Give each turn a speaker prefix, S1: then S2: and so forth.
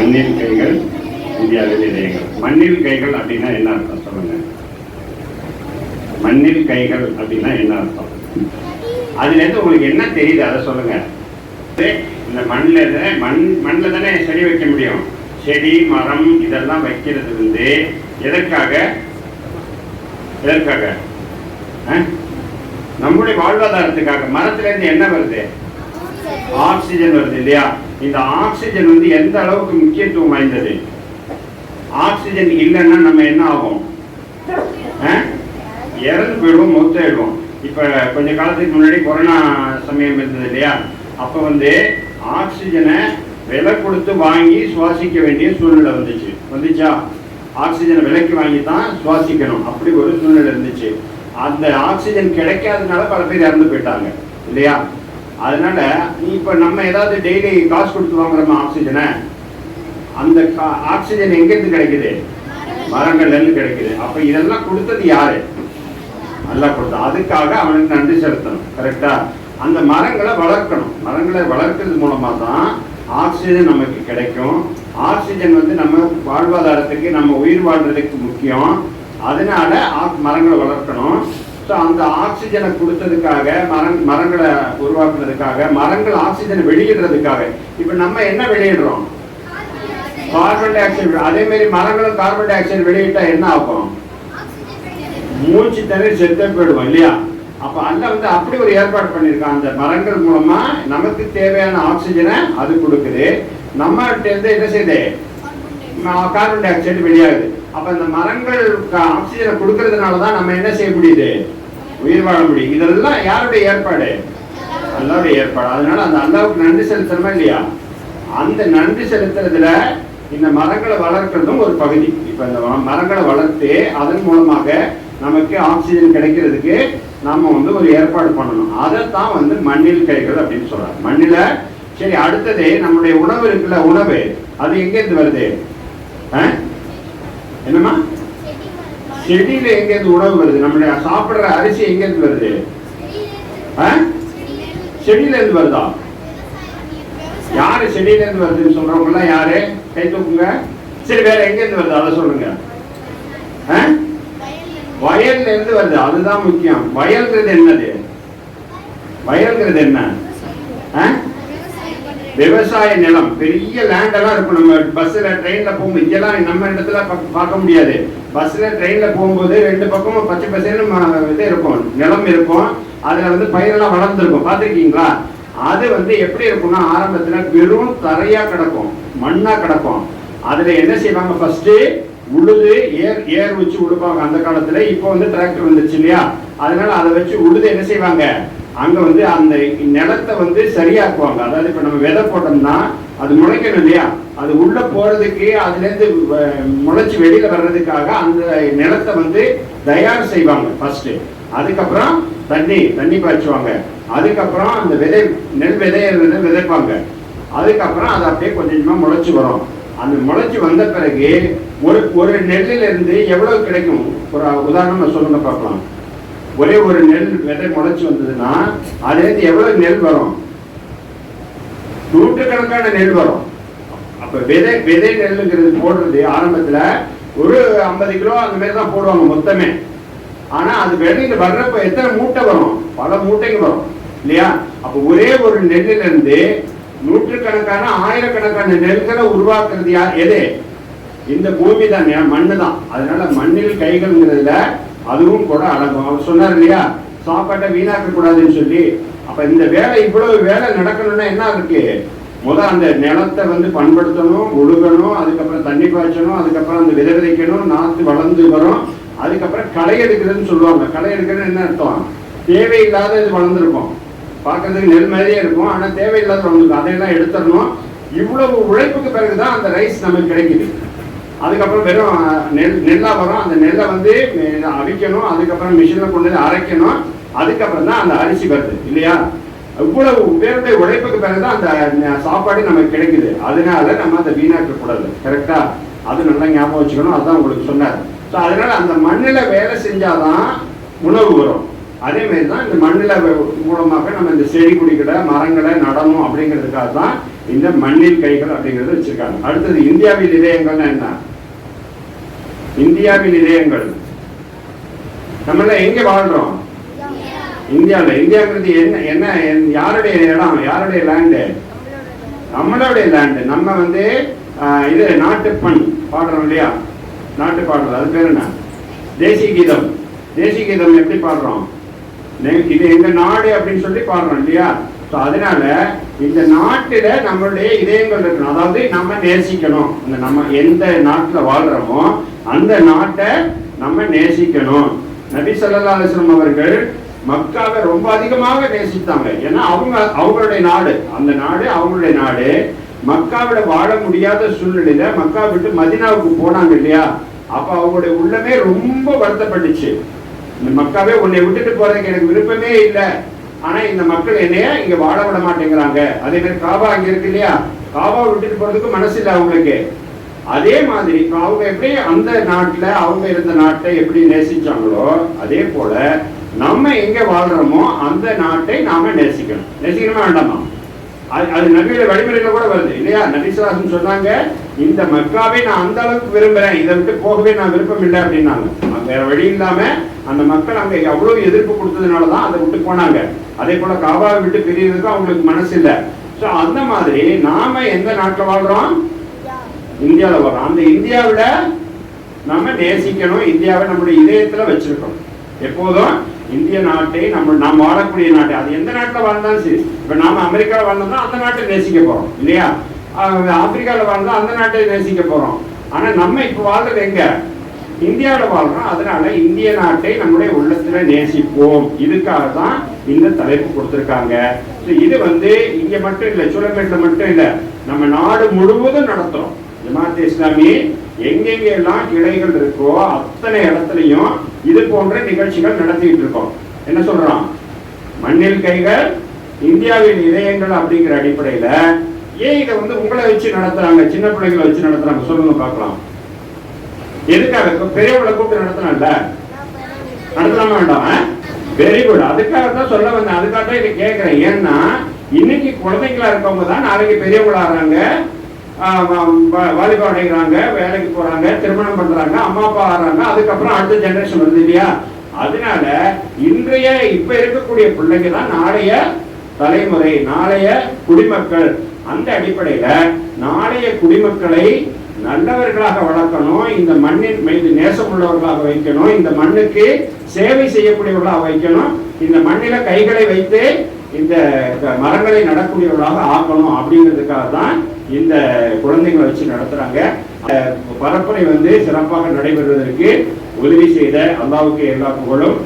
S1: மண்ணில் கைகள் இந்தியாவில் இதயங்கள் மண்ணில் கைகள் அப்படின்னா என்ன அர்த்தம்? சொல்லுங்க. மண்ணில் கைகள் அப்படின்னா என்ன அர்த்தம்? அதுல இருந்து உங்களுக்கு என்ன தெரியுது? அதை சொல்லுங்க. இந்த மண்ணில் மண் மண்ணில் தானே செடி வைக்க முடியும். செடி மரம் இதெல்லாம் வைக்கிறது வந்து எதற்காக? எதற்காக? நம்முடைய வாழ்வாதாரத்துக்காக. மரத்துல இருந்து என்ன வருது? ஆக்சிஜன் வருது இல்லையா? இந்த ஆக்சிஜன் வந்து எந்த அளவுக்கு முக்கியத்துவம் வாய்ந்தது? ஆக்சிஜன் இல்லைன்னா நம்ம என்ன ஆகும்? ஆ? இறந்து போயிடுவோம் மொத்தாயிடுவோம் இப்ப கொஞ்ச காலத்துக்கு முன்னாடி கொரோனா சமயம் இருந்தது இல்லையா? அப்ப வந்து ஆக்சிஜனை விலை கொடுத்து வாங்கி சுவாசிக்க வேண்டிய சூழ்நிலை வந்துச்சு. வந்துச்சா? ஆக்சிஜனை விலைக்கு வாங்கி தான் சுவாசிக்கணும். அப்படி ஒரு சூழ்நிலை இருந்துச்சு. அந்த ஆக்சிஜன் கிடைக்காததுனால பல பேர் இறந்து போயிட்டாங்க. இல்லையா? அதனால இப்போ நம்ம ஏதாவது டெய்லி காசு கொடுத்து வாங்குறோமா ஆக்சிஜனை அந்த கா- ஆக்சிஜன் எங்கேருந்து கிடைக்குது? மரங்கள்லேருந்து கிடைக்குது. அப்போ இதெல்லாம் கொடுத்தது யாரு? நல்லா கொடுத்தா. அதுக்காக அவனுக்கு நன்றி செலுத்தணும். கரெக்டா அந்த மரங்களை வளர்க்கணும். மரங்களை வளர்க்கறது மூலமாக தான் ஆக்சிஜன் நமக்கு கிடைக்கும். ஆக்சிஜன் வந்து நம்ம வாழ்வாதாரத்துக்கு நம்ம உயிர் வாழ்றதுக்கு முக்கியம். அதனால மரங்களை வளர்க்கணும். ஸோ அந்த ஆக்சிஜனை கொடுத்ததுக்காக மரம் மரங்களை உருவாக்குனதுக்காக மரங்கள் ஆக்சிஜனை வெளியிடுறதுக்காக இப்போ நம்ம என்ன வெளியிடுறோம்? கார்பன் டை ஆக்சைடு அதே மாதிரி மரங்களும் கார்பன் டை ஆக்சைடு வெளியிட்டா என்ன ஆகும்? மூச்சு தண்ணி செத்து போயிடுவோம் இல்லையா? அப்ப அல்ல வந்து அப்படி ஒரு ஏற்பாடு பண்ணியிருக்கான். அந்த மரங்கள் மூலமா நமக்கு தேவையான ஆக்சிஜனை அது கொடுக்குது. நம்ம இருந்து என்ன செய்யுது? கார்பன் டை ஆக்சைடு வெளியாகுது. அப்ப இந்த மரங்கள் ஆக்சிஜனை கொடுக்கறதுனால தான் நம்ம என்ன செய்ய முடியுது? உயிர் வாழ முடியும். இதெல்லாம் யாருடைய ஏற்பாடு? அல்லாவுடைய ஏற்பாடு. அதனால அந்த அல்லாவுக்கு நன்றி செலுத்தணுமா இல்லையா? அந்த நன்றி செலுத்துறதுல இந்த மரங்களை வளர்க்கறதும் ஒரு பகுதி. இப்ப இந்த மரங்களை வளர்த்து அதன் மூலமாக நமக்கு ஆக்சிஜன் கிடைக்கிறதுக்கு நாம வந்து ஒரு ஏற்பாடு பண்ணணும். அதைத்தான் வந்து மண்ணில் கிடைக்கிறது அப்படின்னு சொல்றாரு மண்ணில சரி அடுத்தது நம்முடைய உணவு இருக்குல்ல உணவு. அது எங்க இருந்து வருது? ஆ? என்னம்மா? செடியில எங்க இருந்து உணவு வருது. நம்முடைய சாப்பிடுற அரிசி எங்க இருந்து வருது? செடியில இருந்து வருதா? யாரு செடியில இருந்து வருதுன்னு சொல்றவங்க எல்லாம் யாரு? கை தூக்குங்க. சரி வேற எங்க இருந்து வருது? அதை சொல்லுங்க. வயல்ல இருந்து வருது. அதுதான் முக்கியம். வயல்ங்கிறது என்னது? வயல்ங்கிறது என்ன? விவசாய நிலம் பெரிய லேண்டெல்லாம் இருக்கும். நம்ம பஸ்ஸில் ட்ரெயினில் போகும்போது இங்கெல்லாம் நம்ம இடத்துல பார்க்க முடியாது. பஸ்ஸில் ட்ரெயினில் போகும்போது ரெண்டு பக்கமும் பச்சை பசேன்னு இது இருக்கும். நிலம் இருக்கும். அதில் வந்து பயிரெல்லாம் வளர்ந்துருக்கும். பார்த்துருக்கீங்களா? அது வந்து எப்படி இருக்கும்னா ஆரம்பத்தில் வெறும் தரையாக கிடக்கும். மண்ணாக கிடக்கும். அதில் என்ன செய்வாங்க? ஃபஸ்ட்டு உழுது ஏர் ஏர் வச்சு உழுப்பாங்க அந்த காலத்தில் இப்போ வந்து டிராக்டர் வந்துச்சு இல்லையா? அதனால அதை வச்சு உழுது என்ன செய்வாங்க? அங்க வந்து அந்த நிலத்தை வந்து சரியாக்குவாங்க. அதாவது இப்ப நம்ம விதை போட்டோம்னா அது முளைக்கணும் இல்லையா? அது உள்ள போறதுக்கு அதுல இருந்து முளைச்சு வெளியில வர்றதுக்காக அந்த நிலத்தை வந்து தயார் செய்வாங்க ஃபர்ஸ்ட் அதுக்கப்புறம் தண்ணி தண்ணி பாய்ச்சுவாங்க. அதுக்கப்புறம் அந்த விதை நெல் விதைய விதைப்பாங்க. அதுக்கப்புறம் அது அப்படியே கொஞ்சம் கொஞ்சமா முளைச்சி வரும். அந்த முளைச்சி வந்த பிறகு ஒரு ஒரு நெல்லிலிருந்து எவ்வளவு கிடைக்கும்? ஒரு உதாரணம் சொல்லுங்க பார்க்கலாம். ஒரே ஒரு நெல் விதை முளைச்சு வந்ததுன்னா அதுலேருந்து எவ்வளவு நெல் வரும்? நூற்றுக்கணக்கான நெல் வரும். அப்ப விதை விதை நெல்லுங்கிறது போடுறது ஆரம்பத்துல ஒரு ஐம்பது கிலோ அந்த மாதிரி தான் போடுவாங்க மொத்தமே. ஆனா அது வெளியில வர்றப்ப எத்தனை மூட்டை வரும்? பல மூட்டைங்க வரும். இல்லையா? அப்ப ஒரே ஒரு நெல்லில இருந்து நூற்றுக்கணக்கான ஆயிரக்கணக்கான நெல்களை உருவாக்குறது யார்? எது? இந்த பூமி தான் மண்ணு தான். அதனால மண்ணில் கைகள்ங்கிறதுல அதுவும் கூட அடங்கும். அவர் சொன்னார் இல்லையா? சாப்பாட்டை வீணாக்க கூடாதுன்னு சொல்லி. அப்ப இந்த வேலை இவ்வளவு வேலை நடக்கணும்னா என்ன இருக்கு? முத அந்த நிலத்தை வந்து பண்படுத்தணும் ஒழுகணும் அதுக்கப்புறம் தண்ணி பாய்ச்சணும் அதுக்கப்புறம் அந்த விதை விதைக்கணும் நாத்து வளர்ந்து வரும். அதுக்கப்புறம் களை எடுக்கிறதுன்னு சொல்லுவாங்க. களை எடுக்கிறதுன்னு என்ன அர்த்தம்? தேவையில்லாத இது வளர்ந்துருக்கும். பார்க்கறதுக்கு நெல் மாதிரியே இருக்கும். ஆனால் தேவையில்லாத வளர்ந்துருக்கும். அதையெல்லாம் எடுத்துடணும். இவ்வளவு உழைப்புக்கு பிறகுதான் அந்த ரைஸ் நமக்கு கிடைக்குது. அதுக்கப்புறம் வெறும் நெல் நெல்லாக வரும். அந்த நெல்லை வந்து அவிக்கணும். அதுக்கப்புறம் மிஷினில் கொண்டு வந்து அரைக்கணும். அதுக்கப்புறம் தான் அந்த அரிசி வருது. இல்லையா? இவ்வளவு பேருடைய உழைப்புக்கு பிறகு தான் அந்த சாப்பாடு நமக்கு கிடைக்குது. அதனால நம்ம அதை வீணாக்க கூடாது. கரெக்டா அது நல்லா ஞாபகம் வச்சுக்கணும். அதுதான் உங்களுக்கு சொன்னார். ஸோ அதனால அந்த மண்ணில் வேலை செஞ்சாதான் உணவு வரும். அதே மாதிரி தான் இந்த மண்ணில் மூலமாக நம்ம இந்த செடி கொடிகளை மரங்களை நடணும் அப்படிங்கிறதுக்காக தான் இந்த மண்ணில் கைகள் அப்படிங்கிறத வச்சிருக்காங்க. அடுத்தது இந்தியாவில் இதயங்கள்னா என்ன? இந்தியாவின் இதயங்கள். நம்மள எங்க வாழ்றோம்? இந்தியாவில் இந்தியாங்கிறது என்ன என்ன யாருடைய இடம்? யாருடைய லேண்டு நம்மளுடைய லேண்டு நம்ம வந்து இது நாட்டுப்பண் பாடுறோம் இல்லையா? நாட்டு பாடுறது அது பேர் என்ன? தேசிய கீதம். தேசிய கீதம் எப்படி பாடுறோம்? இது எங்க நாடு அப்படின்னு சொல்லி பாடுறோம் இல்லையா? ஸோ அதனால இந்த நாட்டில் நம்மளுடைய இதயங்கள் இருக்கணும். அதாவது நம்ம நேசிக்கணும். இந்த நம்ம எந்த நாட்டில் வாழ்கிறோமோ அந்த நாட்டை நம்ம நேசிக்கணும். நபி சல்லா அலைஹி அவர்கள் மக்காவை ரொம்ப அதிகமாக நேசித்தாங்க. ஏன்னா அவங்க அவங்களுடைய நாடு அந்த நாடு அவங்களுடைய நாடு. மக்காவிட வாழ முடியாத சூழ்நிலையில மக்கா விட்டு மதினாவுக்கு போனாங்க இல்லையா? அப்ப அவங்களுடைய உள்ளமே ரொம்ப வருத்தப்பட்டுச்சு. இந்த மக்காவே உன்னை விட்டுட்டு போறதுக்கு எனக்கு விருப்பமே இல்லை. ஆனா இந்த மக்கள் என்னைய இங்க வாழ விட மாட்டேங்கிறாங்க. அதே மாதிரி காபா அங்க இருக்கு இல்லையா? காபா விட்டுட்டு போறதுக்கு மனசு இல்லை அவங்களுக்கு. அதே மாதிரி இப்போ அவங்க எப்படி அந்த நாட்டுல அவங்க இருந்த நாட்டை எப்படி நேசிச்சாங்களோ அதே போல நம்ம எங்க வாழ்றோமோ அந்த நாட்டை நாம நேசிக்கணும். நேசிக்கணுமா வேண்டாமா? அது அது நபியோட வழிமுறையில கூட வருது இல்லையா? நபிசுவாசன் சொன்னாங்க இந்த மக்காவை நான் அந்த அளவுக்கு விரும்புறேன் இதை விட்டு போகவே நான் விருப்பம் இல்லை அப்படின்னாங்க. வேற வழி இல்லாம அந்த மக்கள் அங்க எவ்வளவு எதிர்ப்பு கொடுத்ததுனால தான் அதை விட்டு போனாங்க. அதே போல காபாவை விட்டு பிரியறதுக்கும் அவங்களுக்கு மனசு இல்லை. ஸோ அந்த மாதிரி நாம எந்த நாட்டில் வாழ்றோம்? இந்தியாவில் வரோம் அந்த இந்தியாவில் நம்ம நேசிக்கணும். இந்தியாவை நம்முடைய இதயத்தில் வச்சுருக்கோம் எப்போதும் இந்திய நாட்டை நம்ம நாம் வாழக்கூடிய நாட்டை அது எந்த நாட்டில் வாழ்ந்தாலும் சரி. இப்போ நாம் அமெரிக்காவில் வாழ்ந்தோம்னா அந்த நாட்டை நேசிக்க போகிறோம் இல்லையா? ஆப்பிரிக்காவில் வாழ்ந்தால் அந்த நாட்டை நேசிக்க போகிறோம் ஆனால் நம்ம இப்போ வாழ்றது எங்கே? இந்தியாவில் வாழ்கிறோம் அதனால இந்திய நாட்டை நம்முடைய உள்ளத்தில் நேசிப்போம். இதுக்காக தான் இந்த தலைப்பு கொடுத்துருக்காங்க. இது வந்து இங்கே மட்டும் இல்லை சூழல்பேட்டில் மட்டும் இல்லை. நம்ம நாடு முழுவதும் நடத்துகிறோம் ஜமாத் இஸ்லாமி எங்கெங்க எல்லாம் கிளைகள் இருக்கோ அத்தனை இடத்துலயும் இது போன்ற நிகழ்ச்சிகள் நடத்திட்டு இருக்கோம். என்ன சொல்றோம் மண்ணில் கைகள் இந்தியாவின் இதயங்கள் அப்படிங்கிற அடிப்படையில ஏன் இதை வந்து உங்களை வச்சு நடத்துறாங்க சின்ன பிள்ளைங்களை வச்சு நடத்துறாங்க? சொல்லுங்க பார்க்கலாம். எதுக்காக? பெரியவங்களை கூப்பிட்டு நடத்தினால நடத்தலாமா வேண்டாம்? வெரி குட் அதுக்காக தான் சொல்ல வந்தேன். அதுக்காக தான் இதை கேட்கிறேன். ஏன்னா இன்னைக்கு குழந்தைங்களா இருக்கவங்க தான் நாளைக்கு பெரியவங்களா ஆகிறாங்க. வாலிபம் அடைகிறாங்க வேலைக்கு போறாங்க திருமணம் பண்றாங்க அம்மா அப்பா ஆடுறாங்க அதுக்கப்புறம் அடுத்த ஜென்ரேஷன் வருது இல்லையா? அதனால இன்றைய இப்ப இருக்கக்கூடிய பிள்ளைங்க தான் நாளைய தலைமுறை நாளைய குடிமக்கள். அந்த அடிப்படையில நாளைய குடிமக்களை நல்லவர்களாக வளர்க்கணும் இந்த மண்ணின் மீது நேசம் உள்ளவர்களாக வைக்கணும் இந்த மண்ணுக்கு சேவை செய்யக்கூடியவர்களாக வைக்கணும் இந்த மண்ணில கைகளை வைத்து இந்த மரங்களை நடக்கூடியவர்களாக ஆக்கணும் அப்படிங்கிறதுக்காக தான் இந்த குழந்தைங்களை வச்சு நடத்துறாங்க. பரப்புரை வந்து சிறப்பாக நடைபெறுவதற்கு உதவி செய்த அல்லாவுக்கு எல்லா புகழும்.